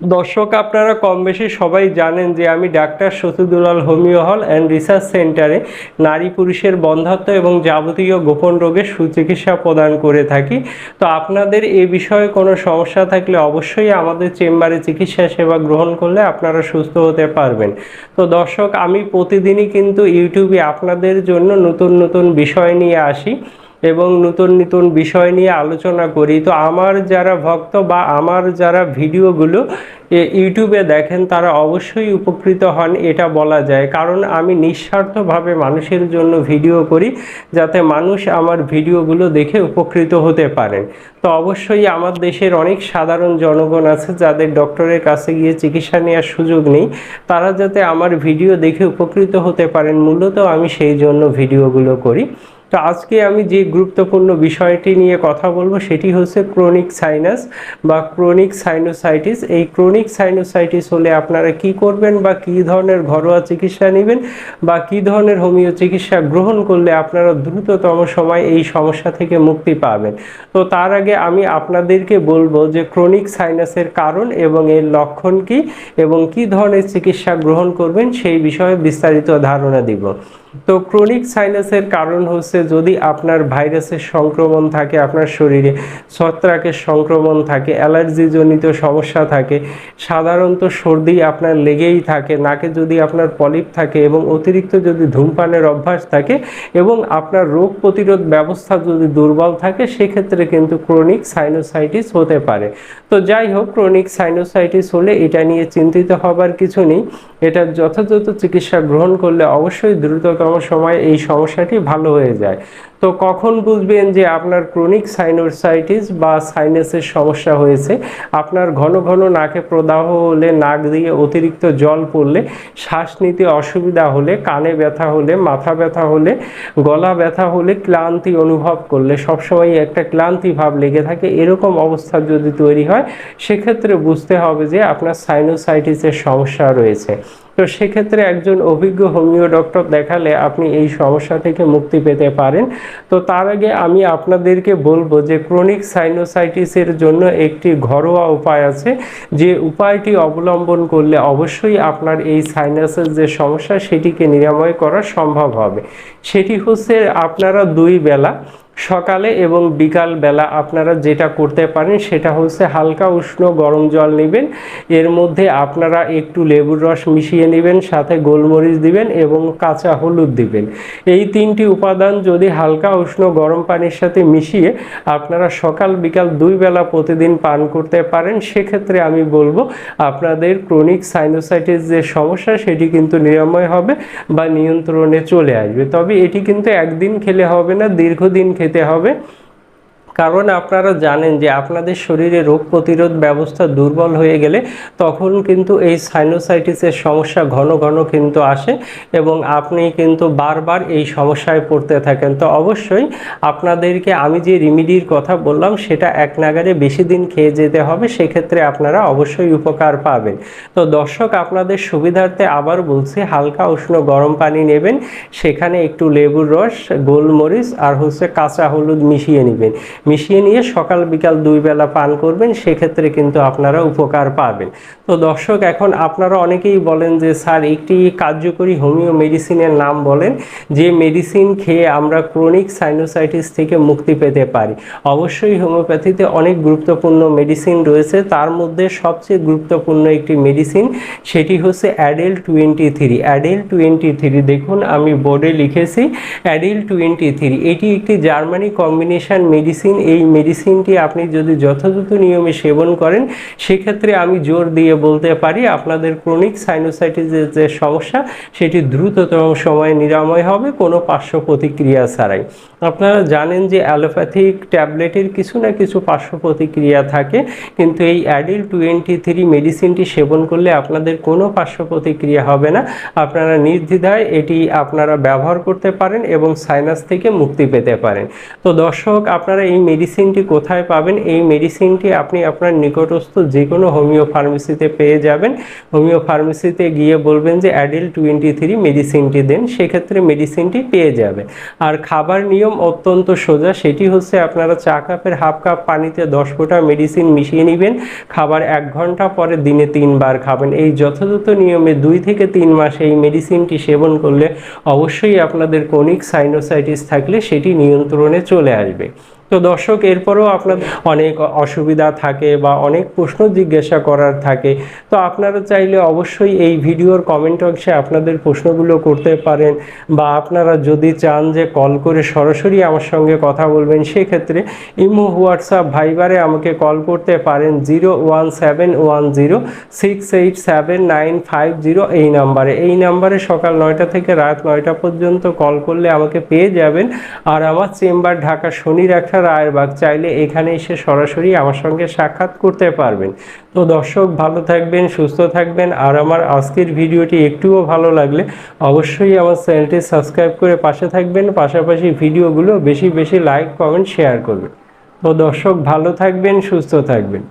দর্শক, আপনারা কম বেশি সবাই জানেন যে আমি ডাক্তার শতুদুলাল হোমিও হল অ্যান্ড রিসার্চ সেন্টারে নারী পুরুষের বন্ধাত্ম এবং যাবতীয় গোপন রোগের সুচিকিৎসা প্রদান করে থাকি। তো আপনাদের এ বিষয়ে কোনো সমস্যা থাকলে অবশ্যই আমাদের চেম্বারে চিকিৎসা সেবা গ্রহণ করলে আপনারা সুস্থ হতে পারবেন। তো দর্শক, আমি প্রতিদিনই কিন্তু ইউটিউবে আপনাদের জন্য নতুন নতুন বিষয় নিয়ে আসি। এবং নতুন নতুন বিষয় নিয়ে আলোচনা করি। তো আমার যারা ভক্ত বা আমার যারা ভিডিওগুলো ইউটিউবে দেখেন, তারা অবশ্যই উপকৃত হন, এটা বলা যায়। কারণ আমি নিঃস্বার্থভাবে মানুষের জন্য ভিডিও করি, যাতে মানুষ আমার ভিডিওগুলো দেখে উপকৃত হতে পারেন। তো অবশ্যই আমার দেশের অনেক সাধারণ জনগণ আছে, যাদের ডক্টরের কাছে গিয়ে চিকিৎসা নেওয়ার সুযোগ নেই। তারা যাতে আমার ভিডিও দেখে উপকৃত হতে পারেন, মূলত আমি সেই জন্য ভিডিওগুলো করি। তো আজকে আমি যে গুরুত্বপূর্ণ বিষয়টি নিয়ে কথা বলব, সেটি হচ্ছে ক্রনিক সাইনাস বা ক্রনিক সাইনোসাইটিস এই ক্রনিক সাইনোসাইটিস হলে আপনারা কি করবেন বা কি ধরনের ঘরোয়া চিকিৎসা নেবেন বা কি ধরনের হোমিও চিকিৎসা গ্রহণ করলে আপনারা দ্রুততম সময় এই সমস্যা থেকে মুক্তি পাবেন। তো তার আগে আমি আপনাদেরকে বলব যে ক্রনিক সাইনাসের কারণ এবং এর লক্ষণ কি এবং কি ধরনের চিকিৎসা গ্রহণ করবেন সেই বিষয়ে বিস্তারিত ধারণা দিব। তো ক্রনিক সাইনাসের কারণ হচ্ছে যদি আপনার ভাইরাসের সংক্রমণ থাকে, আপনার শরীরে ছত্রাকের সংক্রমণ থাকে, অ্যালার্জিজনিত সমস্যা থাকে, সাধারণত সর্দি আপনার লেগেই থাকে, নাকে যদি আপনার পলিপ থাকে এবং অতিরিক্ত যদি ধূমপানের অভ্যাস থাকে এবং আপনার রোগ প্রতিরোধ ব্যবস্থা যদি দুর্বল থাকে, সেক্ষেত্রে কিন্তু ক্রনিক সাইনোসাইটিস হতে পারে। তো যাই হোক ক্রনিক সাইনোসাইটিস হলে এটা নিয়ে চিন্তিত হবার কিছু নেই। এটার যথাযথ চিকিৎসা গ্রহণ করলে অবশ্যই দ্রুততম সময়ে এই সমস্যাটি ভালো হয়ে যায়। তো কখন বুঝবেন যে আপনার ক্রনিক সাইনোসাইটিস বা সাইনাসের সমস্যা হয়েছে? আপনার ঘন ঘন নাকে প্রদাহ হলে, নাক দিয়ে অতিরিক্ত জল পড়লে, শ্বাস নিতে অসুবিধা হলে, কানে ব্যথা হলে, মাথা ব্যথা হলে, গলা ব্যথা হলে ক্লান্তি অনুভব করলে সবসময় একটা ক্লান্তি ভাব লেগে থাকে। এরকম অবস্থা যদি তৈরি হয়, সেক্ষেত্রে বুঝতে হবে যে আপনার সাইনোসাইটিসের সমস্যা রয়েছে। তো সেক্ষেত্রে একজন অভিজ্ঞ হোমিও ডক্টর দেখালে আপনি এই সমস্যা থেকে মুক্তি পেতে পারেন। তো তার আগে আমি আপনাদেরকে বলব যে ক্রনিক সাইনোসাইটিসের জন্য একটি ঘরোয়া উপায় আছে, যে উপায়টি অবলম্বন করলে অবশ্যই আপনার এই সাইনাসের যে সমস্যা, সেটিকে নিরাময় করা সম্ভব হবে। সেটি হচ্ছে আপনারা দুই বেলা সকালে এবং বিকাল বেলা আপনারা যেটা করতে পারেন সেটা হচ্ছে হালকা উষ্ণ গরম জল নেবেন। এর মধ্যে আপনারা একটু লেবুর রস মিশিয়ে নেবেন, সাথে গোলমরিচ দিবেন এবং কাঁচা হলুদ দিবেন। এই তিনটি উপাদান যদি হালকা উষ্ণ গরম পানির সাথে মিশিয়ে আপনারা সকাল বিকাল দুই বেলা প্রতিদিন পান করতে পারেন, সেক্ষেত্রে আমি বলব আপনাদের ক্রনিক সাইনোসাইটিস যে সমস্যা সেটি কিন্তু নিরাময় হবে বা নিয়ন্ত্রণে চলে আসবে। তবে এটি কিন্তু একদিন খেলে হবে না, দীর্ঘদিন খেতে হবে। কারণ আপনারা জানেন যে আপনাদের শরীরে রোগ প্রতিরোধ ব্যবস্থা দুর্বল হয়ে গেলে তখন কিন্তু এই সাইনোসাইটিসের সমস্যা ঘন ঘন কিন্তু আসে এবং আপনি কিন্তু বারবার এই সমস্যায় পড়তে থাকেন। তো অবশ্যই আপনাদেরকে আমি যে রিমিডির কথা বললাম, সেটা এক নাগারে বেশি দিন খেয়ে যেতে হবে, সেক্ষেত্রে আপনারা অবশ্যই উপকার পাবেন। তো দর্শক, আপনাদের সুবিধার্থে আবার বলছি, হালকা উষ্ণ গরম পানি নেবেন, সেখানে একটু লেবুর রস, গোলমরিচ আর হচ্ছে কাঁচা হলুদ মিশিয়ে নেবেন। মিশিয়ে নিয়ে সকাল বিকাল দুই বেলা পান করবেন, সেক্ষেত্রে কিন্তু আপনারা উপকার পাবেন। তো দর্শক, এখন আপনারা অনেকেই বলেন যে, স্যার, একটি কার্যকরী হোমিও মেডিসিনের নাম বলেন, যে মেডিসিন খেয়ে আমরা ক্রনিক সাইনোসাইটিস থেকে মুক্তি পেতে পারি। অবশ্যই হোমিওপ্যাথিতে অনেক গুরুত্বপূর্ণ মেডিসিন রয়েছে। তার মধ্যে সবচেয়ে গুরুত্বপূর্ণ একটি মেডিসিন, সেটি হচ্ছে Adel twenty three. Adel twenty three, দেখুন, আমি বোর্ডে লিখেছি, অ্যাডেল টোয়েন্টি থ্রি। এটি একটি জার্মানি কম্বিনেশন মেডিসিন মেডিসিন এই মেডিসিনটি আপনি যদি যথাযথ নিয়মে সেবন করেন, সেক্ষেত্রে আমি জোর দিয়ে বলতে পারি, আপনাদের ক্রনিক সাইনোসাইটিসের যে সমস্যা, সেটি দ্রুততম সময়ে নিরাময় হবে, কোনো পার্শ্ব প্রতিক্রিয়া ছাড়াই। আপনারা জানেন যে অ্যালোপ্যাথিক ট্যাবলেটের কিছু না কিছু পার্শ্ব প্রতিক্রিয়া থাকে, কিন্তু এই অ্যাডিল টোয়েন্টি থ্রি মেডিসিনটি সেবন করলে আপনাদের কোনো পার্শ্ব প্রতিক্রিয়া হবে না। আপনারা নির্দ্বিধায় এটি আপনারা ব্যবহার করতে পারেন এবং সাইনাস থেকে মুক্তি পেতে পারেন। তো দর্শক, আপনারা এই মেডিসিনটি কোথায় পাবেন? এই মেডিসিনটি আপনি আপনার নিকটস্থ যে কোনো হোমিও ফার্মেসিতে পেয়ে যাবেন। হোমিও ফার্মেসিতে গিয়ে বলবেন যে অ্যাডিল টোয়েন্টি থ্রি মেডিসিনটি দেন, সেক্ষেত্রে মেডিসিনটি পেয়ে যাবেন আর খাবার নিয়ম অত্যন্ত সোজা, সেটি হচ্ছে আপনারা চা কাপের হাফ কাপ পানিতে দশ ফোঁটা মেডিসিন মিশিয়ে নেবেন। খাবার এক ঘণ্টা পরে দিনে তিনবার খাবেন। এই যথাযথ নিয়মে দুই থেকে তিন মাস এই মেডিসিনটি সেবন করলে অবশ্যই আপনাদের কোনিক সাইনোসাইটিস থাকলে সেটি নিয়ন্ত্রণে চলে আসবে। তো দর্শক, এরপরেও আপনাদের অনেক অসুবিধা থাকে বা অনেক প্রশ্ন জিজ্ঞাসা করার থাকে। তো আপনারা চাইলে অবশ্যই এই ভিডিওর কমেন্ট বক্সে আপনাদের প্রশ্নগুলো করতে পারেন বা আপনারা যদি চান যে কল করে সরাসরি আমার সঙ্গে কথা বলবেন, সেক্ষেত্রে ইমো, হোয়াটসঅ্যাপ, ভাইবারে আমাকে কল করতে পারেন zero one seven one zero, six eight seven nine five zero এই নাম্বারে। এই নাম্বারে সকাল নয়টা থেকে রাত নয়টা পর্যন্ত কল করলে আমাকে পেয়ে যাবেন। আর আমার চেম্বার ঢাকা শনি রেখা রায়েরবাগ চাইলে এখানে এসে সরাসরি আমার সঙ্গে সাক্ষাৎ করতে পারবেন। তো দর্শক, ভালো থাকবেন, সুস্থ থাকবেন। আর আমার আজকের ভিডিওটি একটুও ভালো লাগলে অবশ্যই আমার চ্যানেলটি সাবস্ক্রাইব করে পাশে থাকবেন। পাশাপাশি ভিডিওগুলো বেশি বেশি লাইক, কমেন্ট, শেয়ার করবেন। তো দর্শক, ভালো থাকবেন, সুস্থ থাকবেন।